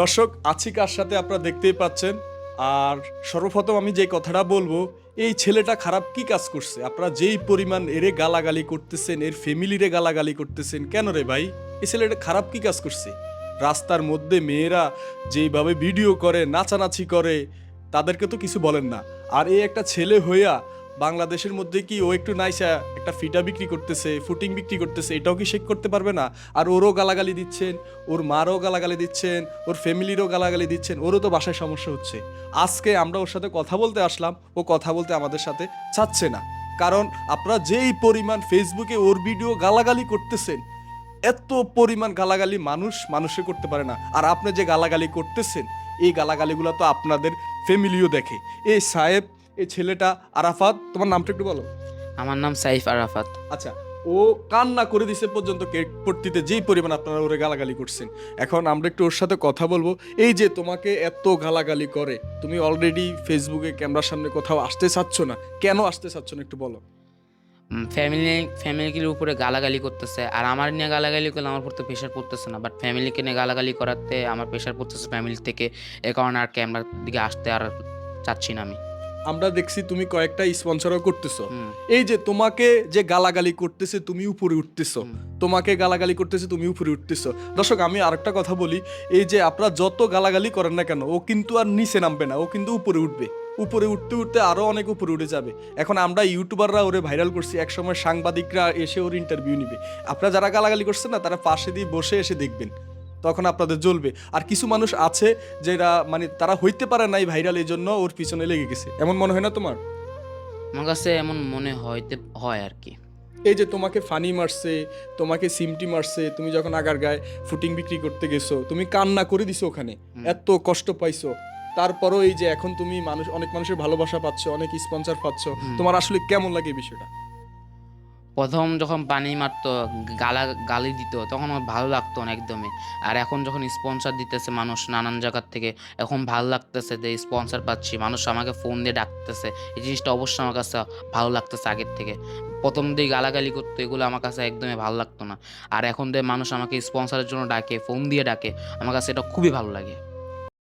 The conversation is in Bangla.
দর্শক, আছি কার সাথে আপনারা দেখতেই পাচ্ছেন। আর সর্বপ্রথম আমি যে কথাটা বলব, এই ছেলেটা খারাপ কি কাজ করছে? আপনারা যেই পরিমাণ এরে গালাগালি করতেছেন, এর ফ্যামিলিরে গালাগালি করতেছেন, কেন রে ভাই? এই ছেলেটা খারাপ কি কাজ করছে? রাস্তার মধ্যে মেয়েরা যেইভাবে ভিডিও করে, নাচানাচি করে, তাদেরকে তো কিছু বলেন না। আর এই একটা ছেলে হইয়া বাংলাদেশের মধ্যে কি ও একটু নাইসা একটা ফিটা বিক্রি করতেছে, ফুটিং বিক্রি করতেছে, এটাও কি শেখ করতে পারবে না? আর ওরও গালাগালি দিচ্ছেন, ওর মারও গালাগালি দিচ্ছেন, ওর ফ্যামিলিরও গালাগালি দিচ্ছেন, ওরও তো বাসায় সমস্যা হচ্ছে। আজকে আমরা ওর সাথে কথা বলতে আসলাম, ও কথা বলতে আমাদের সাথে চাচ্ছে না। কারণ আপনারা যেই পরিমাণ ফেসবুকে ওর ভিডিও গালাগালি করতেছেন, এত পরিমাণ গালাগালি মানুষ মানুষে করতে পারে না। আর আপনি যে গালাগালি করতেছেন, এই গালাগালিগুলো তো আপনাদের ফ্যামিলিও দেখে। এই সাহেব এই ছেলেটা আরাফাত তোমার নামটা একটু বলো। আমার নাম সাইফ আরাফাত। আচ্ছা ও কান্না করে দিছে পর্যন্ত কেক পট্টিতে যেই পরিমাণ আপনারা ওরে গালাগালি করছেন। এখন আমরা একটু ওর সাথে কথা বলব। এই যে তোমাকে এত গালাগালি করে তুমি অলরেডি ফেসবুকে ক্যামেরার সামনে কোথাও আসতে চাচ্ছ না? কেন আসতে চাচ্ছ না একটু বলো। ফ্যামিলি ফ্যামিলির উপরে গালাগালি করতেছে। আর আমার নিয়ে গালাগালি করলে আমার উপর তো প্রেশার পড়তেছে না। বাট ফ্যামিলিকে নিয়ে গালাগালি করাতে আমার প্রেশার পড়তেছে ফ্যামিলি থেকে। এ কারণে আর ক্যামেরার দিকে আসতে আর চাচ্ছি না আমি। আমরা দেখছি তুমি কয়েকটা স্পন্সরও করতেছো। এই যে তোমাকে যে গালাগালি করতেছে তুমি উপরে উঠতেছো। তোমাকে গালাগালি করতেছে তুমি উপরে উঠতেছো। দর্শক আমি আরেকটা কথা বলি এই যে আপনারা যত গালাগালি করেন না কেন ও কিন্তু আর নিচে নামবে না ও কিন্তু উপরে উঠবে। উপরে উঠতে উঠতে আরও অনেক উপরে উঠে যাবে। এখন আমরা ইউটিউবাররা ওরে ভাইরাল করছি একসময় সাংবাদিকরা এসে ওর ইন্টারভিউ নিবে। আপনারা যারা গালাগালি করছেন না তারা পাশে দিয়ে বসে এসে দেখবেন। তখন আপনাদের জ্বলবে। আর কিছু মানুষ আছে যেটা মানে তারা হইতে পারে নাই ভাইরাল এই জন্য ওর পিছনে লেগে গেছে। এমন মনে হয় না তোমার? আমার কাছে এমন মনে হইতে হয় আর কি। এই যে তোমাকে ফানি মারছে তোমাকে সিমটি মারছে তুমি যখন আগার গায়ে ফুটিং বিক্রি করতে গেছো তুমি কান্না করে দিছো ওখানে এত কষ্ট পাইছো। তারপরও এই যে এখন তুমি মানুষ অনেক মানুষের ভালোবাসা পাচ্ছ অনেক স্পন্সর পাচ্ছ তোমার আসলে কেমন লাগে এই বিষয়টা? প্রথম যখন পানি মারতো, গালা, গালি দিত, তখন আমার ভালো লাগতো না একদমই। আর এখন যখন স্পন্সর দিতেছে মানুষ নানান জায়গার থেকে, এখন ভালো লাগতেছে যে স্পন্সর পাচ্ছি, মানুষ আমাকে ফোন দিয়ে ডাকতেছে। এই জিনিসটা অবশ্যই আমার কাছে ভালো লাগতেছে আগের থেকে। প্রথম দিয়ে গালাগালি করতো, এগুলো আমার কাছে একদমই ভালো লাগতো না। আর এখন দিয়ে মানুষ আমাকে স্পন্সরের জন্য ডাকে ফোন দিয়ে ডাকে, আমার কাছে এটা খুবই ভালো লাগে।